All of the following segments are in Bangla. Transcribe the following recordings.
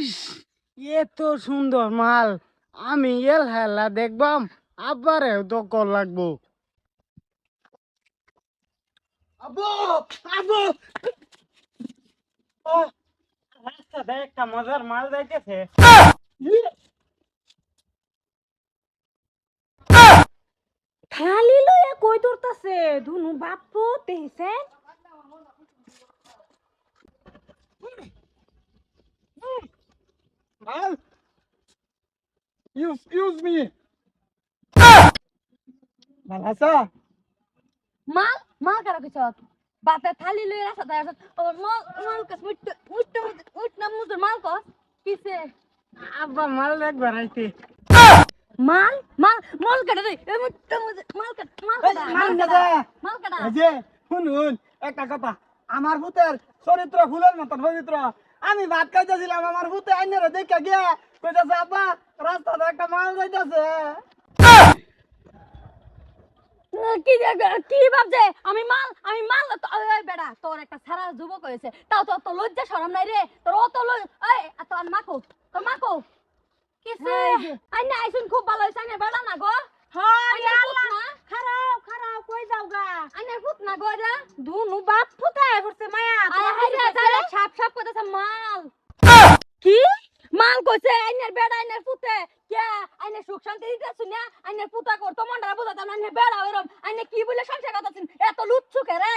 ইস সুন্দর মাল। আমি এল হেলা দেখবাম আবারেও তো কল লাগবো। রাস্তাতে একটা মজার মাল যাইতেছে খালি লইয়া কই দৌড়তাছে ধুনু বাপু তেইছে এক্সকিউজ মি মাল আসা মাল মাল কারা কইছ বাতে থালি লইয়া রাস্তা দাঁড়া ও মাল মাল কস মুট মুট মুট না মুজুর মাল কস। কিসে? আব্বা মাল একবার আইতে মাল মাল মাল কাটা রে এ মুট মুজুর মাল কাট মাল কাটা মাল কাটা। মাল কাটা। এই যে শুনুন একটা কথা। আমার ভূতের চরিত্র ফুলের মতন পবিত্র। আমি ভাত খাইতেছিলাম আমার ভূতে আইনের দেখে গিয়া কইতাছে আব্বা রাস্তাতে একটা মাল যাইতাছে। কি কি ভাবছে? আমি মাল আমি মাল তো ওই বেড়া তোর একটা সারা যুবক হয়েছে। তাও তো তো লজ্জা শরম নাই রে। তোর অত লজ এই তোর মাকো তোর মাকো। কিসে আই না আইসুন খুব ভালো হইছে আইনে বেড়া না গো। খারাপ খারাপ কই যাও গা? আইনে ফুট না গো রে দুনু বাপ ফুটায় করছে মায়া। হাই রে তারে সাপ সাপ কইতাছে মাল। মাল কইছে আইনের বেড়া আইনের ফুটে কে? আইনে সুখ শান্তি দিতে শুনিয়া আইনের পুতা কর তো মন্ডারা বুঝাতাম না আইনে বেড়া ওরম আইনে কি বলে সংসার করতেছেন? এত লুচ্ছু কে রে।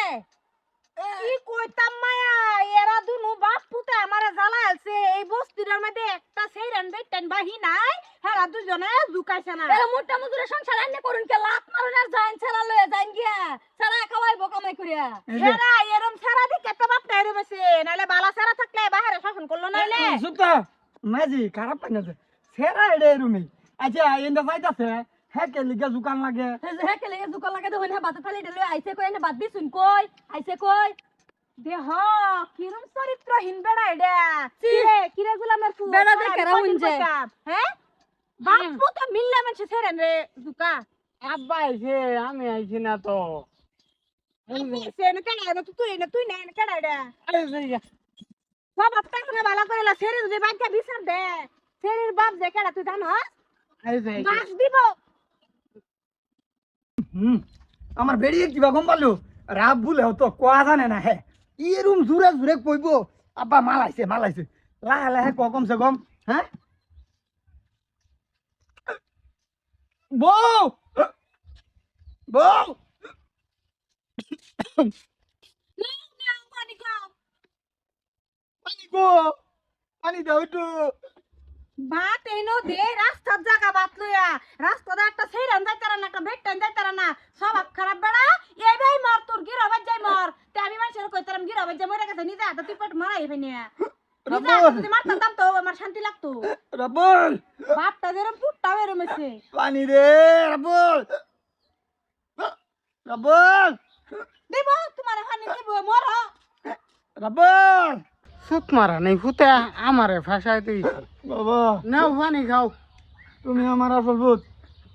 কি কইতাম মায়া? এরা দুনু বাপ পুতে আমারে জ্বালাইছে। এই বস্তিটার মধ্যে একটা সেইরান বেটান বাহি নাই। হেরা দুজনে জুকাইছে না। এরা মোটা মজুরে সংসার আইনে করুন কে? লাত মারুন আর যাইন ছেড়া লয়ে যাইন গিয়া। ছাড়া খাওয়াইবো কামাই করিয়া। হেরা এরম সারা দিকে তো বাপ টাইরে বসে নাইলে বালা সারা থাকলে বাহিরে শাসন করল নাইলে। সুতা মাঝি খারাপ পাই না সেরা এডে রুমি আচ্ছা এন্ডা যাইতাছে হ্যাঁ কে লিগা দোকান লাগে। হে কে লেগে দুকান লাগে দেখুন বাতে থালি লয়ে আইছে কই এনে বাদ দিছুন কই আইছে কই? দেহ কিরম চরিত্রহীন বেড়া চি। কিরে কিরে গুলামের ফু বেড়া দেখে রাউন যে। হ্যাঁ বাপ পুতে মিললে মানুষ সেরেন রে জুকা। আব্বা আইছে আমি আইছি না তো। না কেডা? তুই না তুই না কেডা যে, সব আপটা করে বালা করে লা সেরে যে বাচ্চা বিচার দে সেরের বাপ যে কেডা তুই জানো? এই যে, এই যে। বাস দিব। হুম আমার বেরিয়ে কিবা গম পালো? রাব ভুলেও তো কোয়া জানে না হে। এরম জুরে জুরে কইব। আব্বা মাল আইছে মাল আইছে লাহে লাহে ক কমসে কম হ্যাঁ বউ বউ পানি খাও পানি গো পানি দাও একটু। ভাত এনো দে রাস্তার জায়গা বাত লইয়া। রাস্তাতে একটা সেইরান যাইতারা না একটা বেটান যাইতারা না। সব খারাপ বেড়া। এই ভাই মর তোর গিরাবাজ যাই মর। তে আমি মানুষের কইতারাম গিরাবাজ যাই মরে গেছে নিজে হাতে তুই পেট মারাই এরম আছে পানি রে রাবল রাবল দেব তোমার হানি দেব মর। রাবল সুত মারা নেই ফুতে আমারে ফাঁসাই দিয়েছে। বাবা নাও পানি খাও। তুমি আমার আসল ভূত।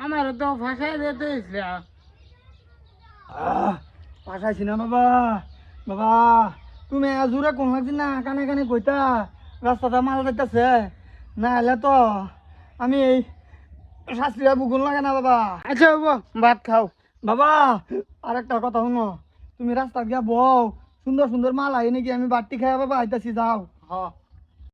আমার তো ফাঁসাই দিতে ফাঁসাইছি না বাবা। বাবা তুমি জোরে কোন লাগছি না কানে কানে কইতা রাস্তাটা মাল যাইতেছে না হলে তো আমি এই শাস্ত্রীয় বুকুন লাগে না বাবা। আচ্ছা বাবা ভাত খাও। বাবা আর একটা কথা শুনো। তুমি রাস্তা গিয়া বউ সুন্দর সুন্দর মাল আই নাকি আমি বাড়তি খাই বাবা আইতাছি যাও